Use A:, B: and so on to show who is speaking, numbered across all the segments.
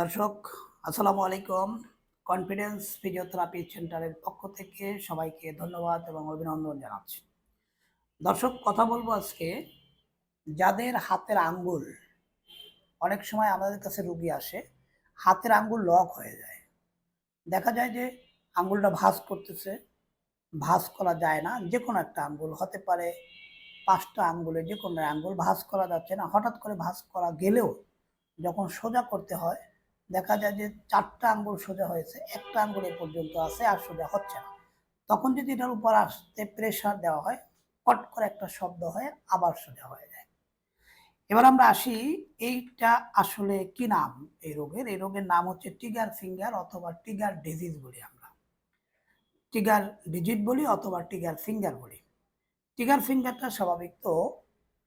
A: দর্শক, আসসালামু আলাইকুম। কনফিডেন্স ফিজিওথেরাপি সেন্টারের পক্ষ থেকে সবাইকে ধন্যবাদ এবং অভিনন্দন জানাচ্ছি। দর্শক, কথা বলব আজকে যাদের হাতের আঙ্গুল, অনেক সময় আমাদের কাছে রুগী আসে, হাতের আঙ্গুল লক হয়ে যায়। দেখা যায় যে আঙ্গুলটা ভাঁজ করতেছে, ভাঁজ করা যায় না যে কোনো একটা আঙ্গুল হতে পারে, পাঁচটা আঙ্গুলে যে কোনো আঙ্গুল ভাঁজ করা যাচ্ছে না। হঠাৎ করে ভাঁজ করা গেলেও যখন সোজা করতে হয় দেখা যায় যে চারটা আঙ্গুল সোজা হয়েছে, একটা আঙ্গুল এ পর্যন্ত আছে আর সোজা হচ্ছে না। তখন যদি এটার উপর আসতে প্রেশার দেওয়া হয় কট করে একটা শব্দ হয়ে আবার সোজা হয়ে যায়। এবার আমরা আসি, এইটা আসলে কি নাম এই রোগের? এই রোগের নাম হচ্ছে টিগার ফিঙ্গার অথবা টিগার ডিজিজ বলি আমরা। টিগার ডিজিট বলি অথবা টিগার ফিঙ্গার বলি। টিগার ফিঙ্গারটা স্বাভাবিক তো,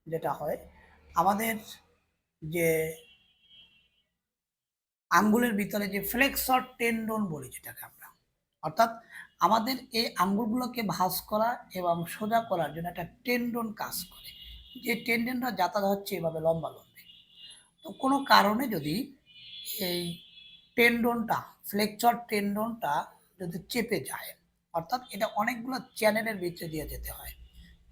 A: যেটা হয়, আমাদের যে আঙ্গুলের ভিতরে যে ফ্লেক্সর টেন্ডন বলি যেটাকে আমরা। অর্থাৎ আমাদের এই আঙ্গুলগুলোকে ভাঁজ করা এবং সোজা করার জন্য একটা টেন্ডন কাজ করে। যে টেন্ডনটা যাতায়াত হচ্ছে এভাবে লম্বা লম্বে। তো কোনো কারণে যদি এই টেন্ডনটা, ফ্লেক্সর টেন্ডনটা যদি চেপে যায়, অর্থাৎ এটা অনেকগুলো চ্যানেলের ভিতরে দিয়ে যেতে হয়।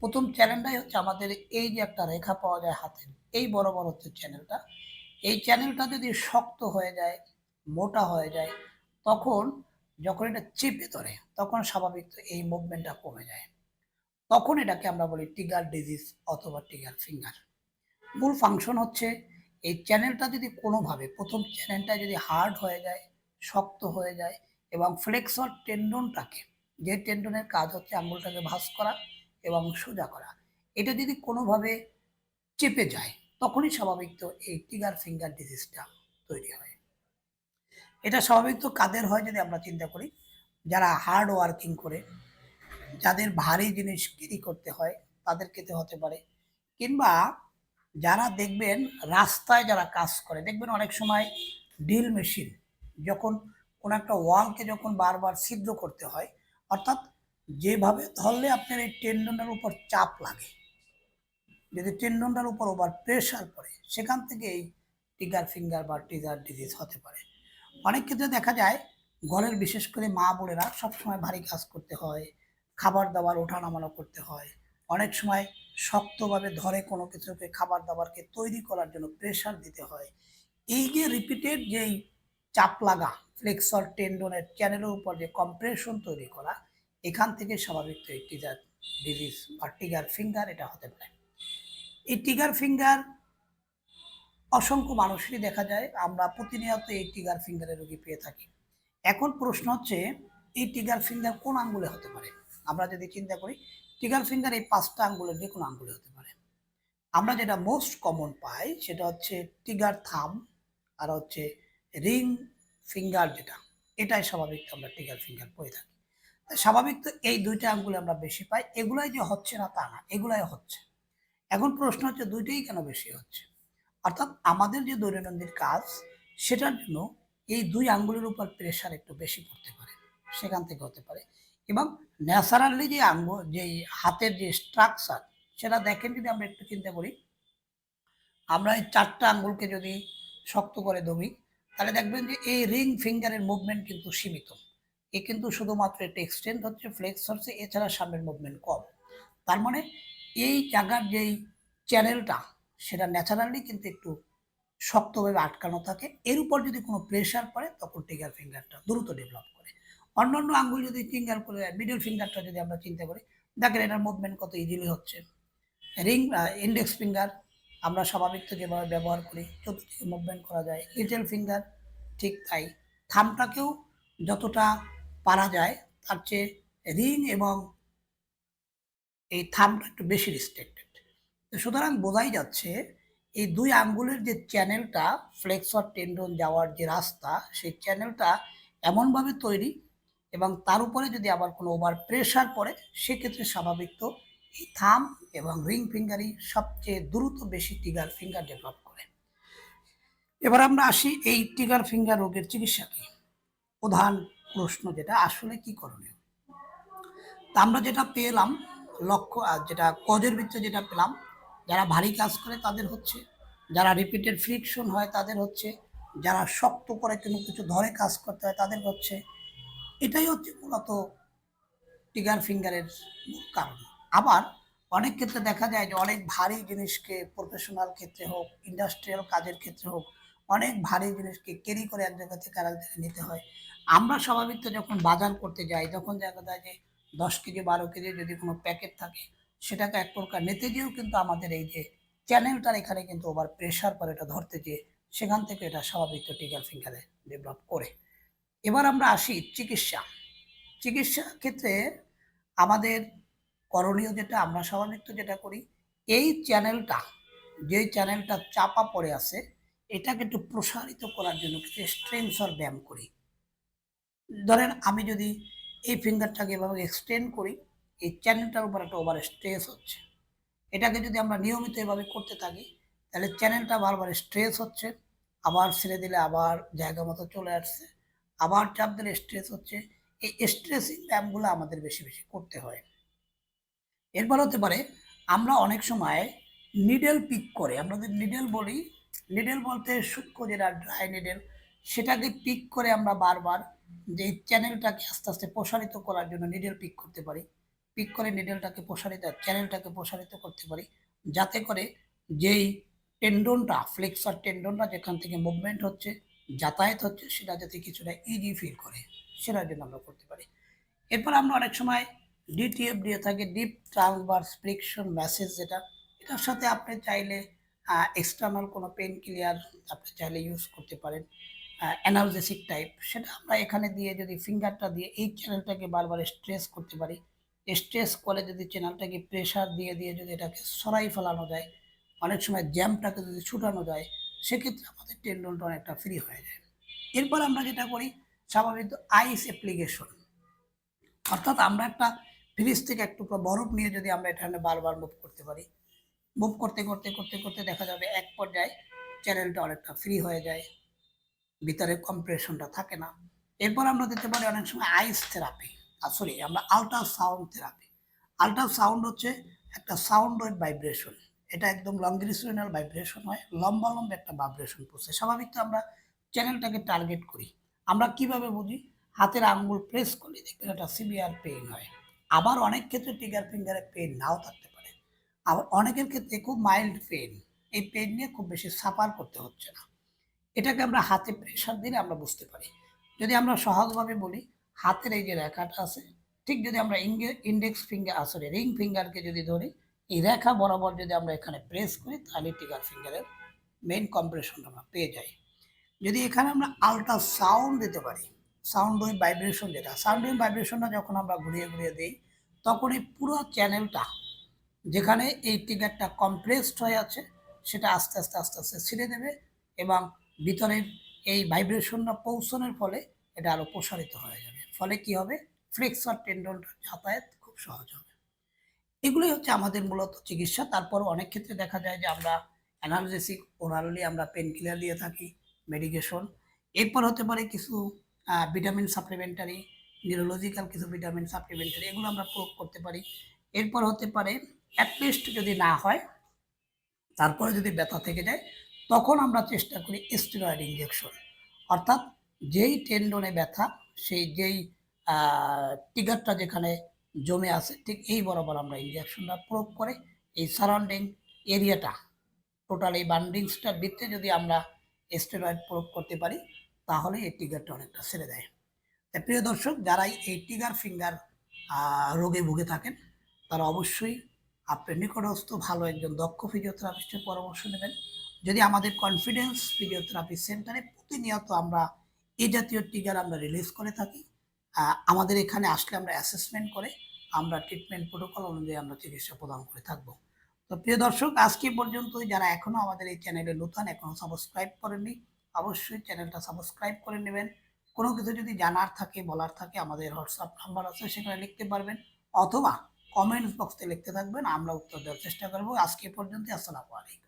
A: প্রথম চ্যানেলটাই হচ্ছে আমাদের এই যে একটা রেখা পাওয়া যায় হাতের, এই বড় বড় হচ্ছে চ্যানেলটা। এই চ্যানেলটা যদি শক্ত হয়ে যায়, মোটা হয়ে যায়, তখন যখন এটা চেপে ধরে, তখন স্বাভাবিক এই মুভমেন্টটা কমে যায়। তখন এটাকে আমরা বলি টিগার ডিজিজ অথবা টিগার ফিঙ্গার মূল ফাংশন হচ্ছে এই চ্যানেলটা যদি কোনোভাবে, প্রথম চ্যানেলটা যদি হার্ড হয়ে যায়, শক্ত হয়ে যায় এবং ফ্লেক্সর টেন্ডনটাকে যে টেন্ডনের কাজ হচ্ছে আঙুলটাকে ভাস করা এবং সোজা করা, এটা যদি কোনোভাবে চেপে যায় তখনই স্বাভাবিক তো এই টিগার ফিঙ্গার ডিজিজটা তৈরি হয়। এটা স্বাভাবিক তো কাদের হয় যদি আমরা চিন্তা করি? যারা হার্ড ওয়ার্কিং করে, যাদের ভারী জিনিস ক্যারি করতে হয়, তাদের খেতে হতে পারে। কিংবা যারা দেখবেন রাস্তায় যারা কাজ করে, দেখবেন অনেক সময় ড্রিল মেশিন যখন কোনো একটা ওয়ালকে যখন বারবার ছিদ্র করতে হয়, অর্থাৎ যেভাবে ধরলে আপনার এই টেন্ডনের উপর চাপ লাগে যদি টেন্ডনটার উপর ওভার প্রেশার পড়ে, সেখান থেকে এই টিগার ফিঙ্গার বা টিগার ডিজিজ হতে পারে। অনেক ক্ষেত্রে দেখা যায়, ঘরের বিশেষ করে মা বোনেরা সবসময় ভারী কাজ করতে হয়, খাবার দাবার ওঠা নামানো করতে হয়। অনেক সময় শক্তভাবে ধরে কোনো কিছুকে খাবার দাবারকে তৈরি করার জন্য প্রেশার দিতে হয়। এই যে রিপিটেড যেই চাপ লাগা ফ্লেক্সর টেন্ডনের চ্যানেলের উপর যে কম্প্রেশন তৈরি করা, এখান থেকে স্বাভাবিক টিগার ডিজিজ বা টিগার ফিঙ্গার এটা হতে পারে। এই টিগার ফিঙ্গার অসংখ্য মানুষেরই দেখা যায়। আমরা প্রতিনিয়ত এই টিগার ফিঙ্গারের রোগী পেয়ে থাকি। এখন প্রশ্ন হচ্ছে, এই টিগার ফিঙ্গার কোন আঙ্গুলে হতে পারে? আমরা যদি চিন্তা করি টিগার ফিঙ্গার এই পাঁচটা আঙ্গুলের যে কোনো আঙ্গুলে হতে পারে। আমরা যেটা মোস্ট কমন পাই, সেটা হচ্ছে টিগার থাম আর হচ্ছে রিং ফিঙ্গার যেটা। এটাই স্বাভাবিক আমরা টিগার ফিঙ্গার পেয়ে থাকি। স্বাভাবিক তো এই দুইটা আঙ্গুলে আমরা বেশি পাই। এগুলাই যে হচ্ছে না তা না, এগুলাই হচ্ছে। এখন প্রশ্ন হচ্ছে দুইটাই কেন বেশি হচ্ছে? অর্থাৎ আমাদের যে দৈনন্দিন কাজ, সেটার জন্য এই দুই আঙ্গুলের উপর প্রেশার একটু বেশি পড়তে পারে, সেখান থেকে হতে পারে। এবং ন্যাচারালি যে আঙ্গুল যে হাতের যে স্ট্রাকচার সেটা দেখেন যদি আমরা একটু চিন্তা করি, আমরা এই চারটা আঙ্গুলকে যদি শক্ত করে দমি তাহলে দেখবেন যে এই রিং ফিঙ্গারের মুভমেন্ট কিন্তু সীমিত। এ কিন্তু শুধুমাত্র একটা এক্সটেন্ড হচ্ছে ফ্লেক্স হচ্ছে এছাড়া সামনের মুভমেন্ট কম। তার মানে এই জায়গার যেই চ্যানেলটা সেটা ন্যাচারালি কিন্তু একটু শক্তভাবে আটকানো থাকে। এর উপর যদি কোনো প্রেশার পড়ে, তখন টিগার ফিঙ্গারটা দ্রুত ডেভেলপ করে। অন্যান্য আঙ্গুল যদি ফিঙ্গার করে মিডল ফিঙ্গারটা যদি আমরা চিন্তা করি দেখেন এটার মুভমেন্ট কত ইজিলি হচ্ছে। রিং ইন্ডেক্স ফিঙ্গার আমরা স্বাভাবিক তো যেভাবে ব্যবহার করি, চতুর্দিকে মুভমেন্ট করা যায় লিটল ফিঙ্গার ঠিক তাই। থামটাকেও যতটা পারা যায়, তার চেয়ে রিং এবং এই থামটা একটু বেশি রিস্ট্রিক্টেড সুতরাং বোঝাই যাচ্ছে, এই দুই আঙ্গুলের যে চ্যানেলটা ফ্লেক্সর টেন্ডন যাওয়ার যে রাস্তা, সেই চ্যানেলটা এমনভাবে তৈরি এবং তার উপরে যদি আবার কোনো ওভার প্রেশার পড়ে, সেক্ষেত্রে স্বাভাবিক তো এই থাম এবং রিং ফিঙ্গারই সবচেয়ে দ্রুত বেশি টিগার ফিঙ্গার ডেভেলপ করে। এবার আমরা আসি এই টিগার ফিঙ্গার রোগের চিকিৎসা কি প্রধান প্রশ্ন যেটা, আসলে কি করণীয়? তা আমরা যেটা পেলাম লক্ষ্য যেটা কজের ভিতরে যেটা পেলাম, যারা ভারী কাজ করে তাদের হচ্ছে, যারা রিপিটেড ফ্রিকশন হয় তাদের হচ্ছে, যারা শক্ত করে কোনো কিছু ধরে কাজ করতে হয় তাদের হচ্ছে, এটাই হচ্ছে মূলত টিগার ফিঙ্গারের কারণ। আবার অনেক ক্ষেত্রে দেখা যায় যে অনেক ভারী জিনিসকে প্রফেশনাল ক্ষেত্রে হোক ইন্ডাস্ট্রিয়াল কাজের ক্ষেত্রে হোক, অনেক ভারী জিনিসকে ক্যারি করে এক জায়গা থেকে আরেক জায়গায় নিতে হয়। আমরা স্বাভাবিক যখন বাজার করতে যাই, তখন দেখা যায় যে দশ কেজি, বারো কেজি যদি কোনো প্যাকেট থাকে, সেটাকে এক প্রকার নিতে গিয়েও কিন্তু আমাদের এই যে চ্যানেলটার এখানে কিন্তু ওভার প্রেশার করে এটা ধরতে গিয়ে সেখান থেকে এটা স্বাভাবিক টিগার ফিঙ্গারে ডেভেলপ করে। এবার আমরা আসি চিকিৎসা। চিকিৎসা ক্ষেত্রে আমাদের করণীয় যেটা, আমরা স্বাভাবিক যেটা করি, এই চ্যানেলটা যে চ্যানেলটা চাপা পড়ে আছে, এটাকে একটু প্রসারিত করার জন্য কিছু স্ট্রেংসর ব্যায়াম করি। ধরেন আমি যদি এই ফিঙ্গারটাকে এভাবে এক্সটেন্ড করি, এই চ্যানেলটার উপর একটা ওভার স্ট্রেস হচ্ছে। এটাকে যদি আমরা নিয়মিত এভাবে করতে থাকি, তাহলে চ্যানেলটা বারবার স্ট্রেস হচ্ছে, আবার ছেড়ে দিলে আবার জায়গা মতো চলে আসছে, আবার চাপ দিলে স্ট্রেস হচ্ছে। এই স্ট্রেসিং ব্যায়ামগুলো আমাদের বেশি বেশি করতে হয়। এরপর হতে পারে, আমরা অনেক সময় নিডেল পিক করে, আমরা যদি নিডেল বলি নিডেল বলতে সূক্ষ্ম যেটা ড্রাই নিডেল সেটাকে পিক করে আমরা বারবার যে চ্যানেলটাকে আস্তে আস্তে প্রসারিত করার জন্য নিডেল পিক করতে পারি। পিক করে নিডেলটাকে প্রসারিত চ্যানেলটাকে প্রসারিত করতে পারি। যাতে করে যেই টেন্ডনটা ফ্লেক্সার টেন্ডনটা যেখান থেকে মুভমেন্ট হচ্ছে, যাতায়াত হচ্ছে, সেটা যাতে কিছুটা ইজি ফিল করে, সেটার জন্য আমরা করতে পারি। এরপর আমরা অনেক সময় ডিটিএফ দিয়ে থাকে ডিপ ট্রান্সভার্স ফ্রিকশন ম্যাসেজ যেটা, এটার সাথে আপনি চাইলে এক্সটার্নাল কোনো পেন ক্লিয়ার আপনি চাইলে ইউজ করতে পারেন। অ্যানালজেসিক টাইপ সেটা আমরা এখানে দিয়ে যদি ফিঙ্গারটা দিয়ে এই চ্যানেলটাকে বারবার স্ট্রেস করতে পারি স্ট্রেস করে যদি চ্যানেলটাকে প্রেশার দিয়ে দিয়ে যদি এটাকে সরাই ফেলানো যায়, অনেক সময় জ্যামটাকে যদি ছুটানো যায়, সেক্ষেত্রে আমাদের টেন্ডনটা অনেকটা ফ্রি হয়ে যায়। এরপর আমরা যেটা করি, স্বাভাবিক আইস অ্যাপ্লিকেশন অর্থাৎ আমরা একটা ফ্রিজ থেকে একটু বরফ নিয়ে যদি আমরা এখানে বারবার মুভ করতে পারি মুভ করতে করতে করতে করতে দেখা যাবে এক পর্যায়ে চ্যানেলটা অনেকটা ফ্রি হয়ে যায়। ভিতরে কম্প্রেশনটা থাকে না। এরপর আমরা দিতে পারি অনেক সময় আইস থেরাপি সরি আমরা আল্ট্রাসাউন্ড থেরাপি আল্ট্রা সাউন্ড হচ্ছে একটা সাউন্ড ওয়েভ ভাইব্রেশন এটা একদম লংগ্রিসিনাল ভাইব্রেশন হয়, লম্বা লম্বা একটা ভাইব্রেশন পড়ছে স্বাভাবিক তো আমরা চ্যানেলটাকে টার্গেট করি। আমরা কীভাবে বুঝি? হাতের আঙ্গুল প্রেস করলে দেখবেন একটা সিভিয়ার পেইন হয়। আবার অনেক ক্ষেত্রে টিগার ফিঙ্গারে পেইন নাও থাকতে পারে। আবার অনেকের ক্ষেত্রে খুব মাইল্ড পেইন এই পেইন নিয়ে খুব বেশি সাফার করতে হচ্ছে না। এটাকে আমরা হাতে প্রেশার দিলে আমরা বুঝতে পারি। যদি আমরা সহজভাবে বলি, হাতের এই যে রেখাটা আছে, ঠিক যদি আমরা ইন্ডেক্স ফিঙ্গার আসলে রিং ফিঙ্গারকে যদি ধরি, এই রেখা বরাবর যদি আমরা এখানে প্রেস করি, তাহলে টিগার ফিঙ্গারের মেইন কম্প্রেশন আমরা পেয়ে যাই। যদি এখানে আমরা আলট্রা সাউন্ড দিতে পারি সাউন্ড ওই ভাইব্রেশন যেটা সাউন্ড ওই ভাইব্রেশনটা যখন আমরা ঘুরিয়ে ঘুরিয়ে দিই, তখন এই পুরো চ্যানেলটা যেখানে এই টিকারটা কম্প্রেসড হয়ে আছে, সেটা আস্তে আস্তে আস্তে আস্তে ছিঁড়ে দেবে এবং ভিতরের এই ভাইব্রেশনটা পৌঁছানোর ফলে এটা আরও প্রসারিত হয়ে যাবে। ফলে কি হবে? ফ্লেক্সর টেন্ডনটা যাতায়াত খুব সহজ হবে। এগুলোই হচ্ছে আমাদের মূলত চিকিৎসা। তারপর অনেক ক্ষেত্রে দেখা যায় যে আমরা অ্যানালজেসিক ওরালি আমরা পেন কিলার দিয়ে থাকি মেডিকেশন এরপর হতে পারে কিছু ভিটামিন সাপ্লিমেন্টারি নিউরোলজিক্যাল কিছু ভিটামিন সাপ্লিমেন্টারি এগুলো আমরা প্রয়োগ করতে পারি। এরপর হতে পারে অ্যাটলিস্ট যদি না হয়, তারপরে যদি ব্যথা থেকে যায় তখন আমরা চেষ্টা করি স্টেরয়েড ইঞ্জেকশন অর্থাৎ যেই টেন্ডনে ব্যথা, সেই যেই টিগারটা যেখানে জমে আছে, ঠিক এই বরাবর আমরা ইঞ্জেকশনটা প্রয়োগ করে এই সারাউন্ডিং এরিয়াটা টোটাল এই বান্ডিংসটার ভিত্তিতে যদি আমরা স্টেরয়েড প্রয়োগ করতে পারি, তাহলে এই টিগারটা অনেকটা ছেড়ে দেয়। তাই প্রিয় দর্শক, যারাই এই টিগার ফিঙ্গার রোগে ভুগে থাকেন, তারা অবশ্যই আপনার নিকটস্থ ভালো একজন দক্ষ ফিজিওথেরাপিস্টের পরামর্শ নেবেন। যদি আমাদের কনফিডেন্স ফিজিওথেরাপি সেন্টারে প্রতিনিয়ত আমরা এই জাতীয় টিগার আমরা রিলিজ করে থাকি আমাদের এখানে আসলে আমরা অ্যাসেসমেন্ট করে আমরা ট্রিটমেন্ট প্রোটোকল অনুযায়ী আমরা চিকিৎসা প্রদান করে থাকব। তো প্রিয় দর্শক, আজকে পর্যন্ত যারা এখনও আমাদের এই চ্যানেলে নতুন, এখনও সাবস্ক্রাইব করেননি, অবশ্যই চ্যানেলটা সাবস্ক্রাইব করে নেবেন। কোনো কিছু যদি জানার থাকে, বলার থাকে, আমাদের হোয়াটসঅ্যাপ নাম্বার আছে, সেখানে লিখতে পারবেন, অথবা কমেন্টস বক্সে লিখতে থাকবেন, আমরা উত্তর দেওয়ার চেষ্টা করব। আজকে পর্যন্ত আসসালামু আলাইকুম।